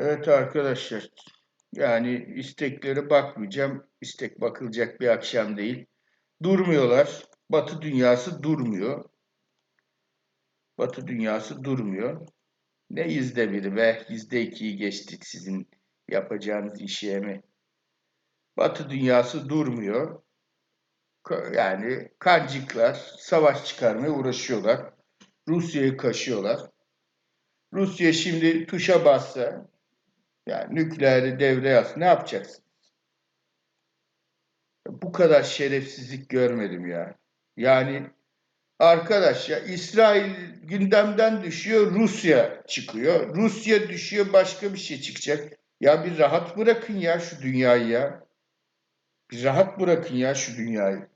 Evet arkadaşlar. Yani isteklere bakmayacağım. İstek bakılacak bir akşam değil. Durmuyorlar. Batı dünyası durmuyor. Batı dünyası durmuyor. Ne yüzde biri be? Yüzde ikiyi geçtik sizin yapacağınız işe mi? Batı dünyası durmuyor. Yani kancıklar savaş çıkarmaya uğraşıyorlar. Rusya'yı kaşıyorlar. Rusya şimdi tuşa bassa yani nükleeri devreye alsın. Ne yapacaksın? Bu kadar şerefsizlik görmedim ya. Yani arkadaş ya İsrail gündemden düşüyor, Rusya çıkıyor. Rusya düşüyor, başka bir şey çıkacak. Ya bir rahat bırakın ya şu dünyayı ya. Bir rahat bırakın ya şu dünyayı.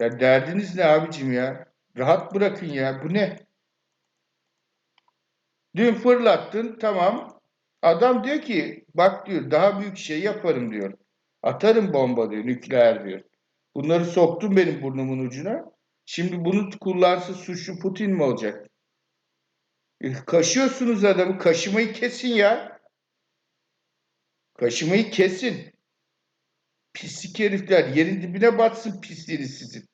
Ya derdiniz ne abicim ya? Rahat bırakın ya. Bu ne? Dün fırlattın tamam. Adam diyor ki bak diyor daha büyük şey yaparım diyor. Atarım bomba diyor nükleer diyor. Bunları soktum benim burnumun ucuna. Şimdi bunu kullansa suçlu Putin mi olacak? E, kaşıyorsunuz adamı. Kaşımayı kesin ya. Kaşımayı kesin. Pislik herifler. Yerin dibine batsın pisliğiniz sizin.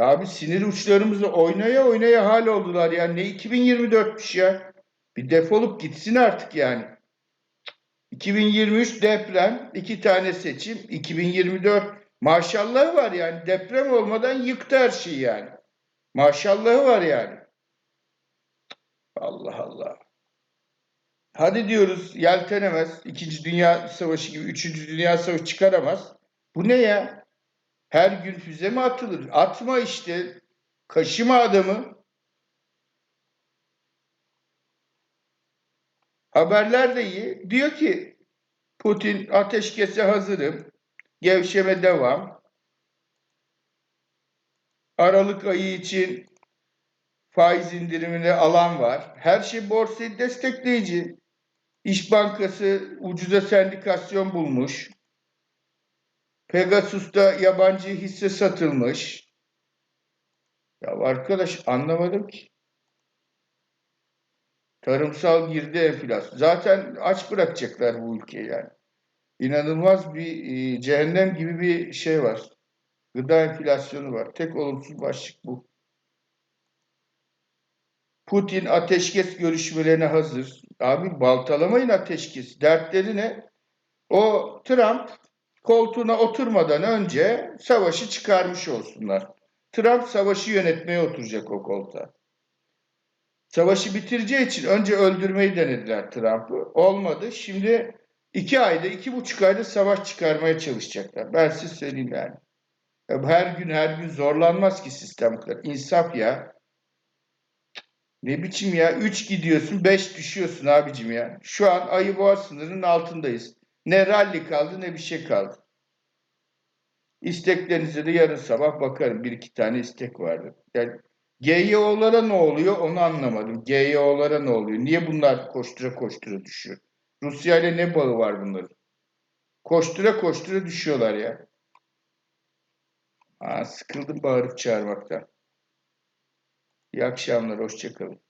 Abi sinir uçlarımızı oynaya oynaya hal oldular ya. Ne 2024'müş ya. Bir defolup gitsin artık yani. 2023 deprem, iki tane seçim. 2024 maşallahı var yani. Deprem olmadan yıktı her şeyi yani. Maşallahı var yani. Allah Allah. Hadi diyoruz yeltenemez. İkinci Dünya Savaşı gibi Üçüncü Dünya Savaşı çıkaramaz. Bu ne ya? Her gün füze mi atılır? Atma işte. Kaşıma adamı. Haberler de iyi. Diyor ki Putin ateşkese hazırım. Gevşeme devam. Aralık ayı için faiz indirimini alan var. Her şey borsayı destekleyici. İş Bankası ucuza sendikasyon bulmuş. Pegasus'ta yabancı hisse satılmış. Ya arkadaş anlamadım ki. Tarımsal girdi enflasyon. Zaten aç bırakacaklar bu ülkeyi yani. İnanılmaz bir e, cehennem gibi bir şey var. Gıda enflasyonu var. Tek olumsuz başlık bu. Putin ateşkes görüşmelerine hazır. Abi baltalamayın ateşkes. Dertleri ne? O Trump koltuğuna oturmadan önce savaşı çıkarmış olsunlar. Trump savaşı yönetmeye oturacak o koltuğa. Savaşı bitireceği için önce öldürmeyi denediler Trump'ı. Olmadı. Şimdi iki ayda, iki buçuk ayda savaş çıkarmaya çalışacaklar. Ben size söyleyeyim yani. Ya Her gün her gün zorlanmaz ki sistem. İnsaf ya. Ne biçim ya? Üç gidiyorsun, beş düşüyorsun abicim ya. Şu an ayı boğa sınırının altındayız. Ne ralli kaldı ne bir şey kaldı. İsteklerinize de yarın sabah bakarım. Bir iki tane istek vardı. Yani GYO'lara ne oluyor onu anlamadım. GYO'lara ne oluyor? Niye bunlar koştura koştura düşüyor? Rusya ile ne bağı var bunların? Koştura koştura düşüyorlar ya. Aa, sıkıldım bağırıp çağırmaktan. İyi akşamlar, hoşçakalın.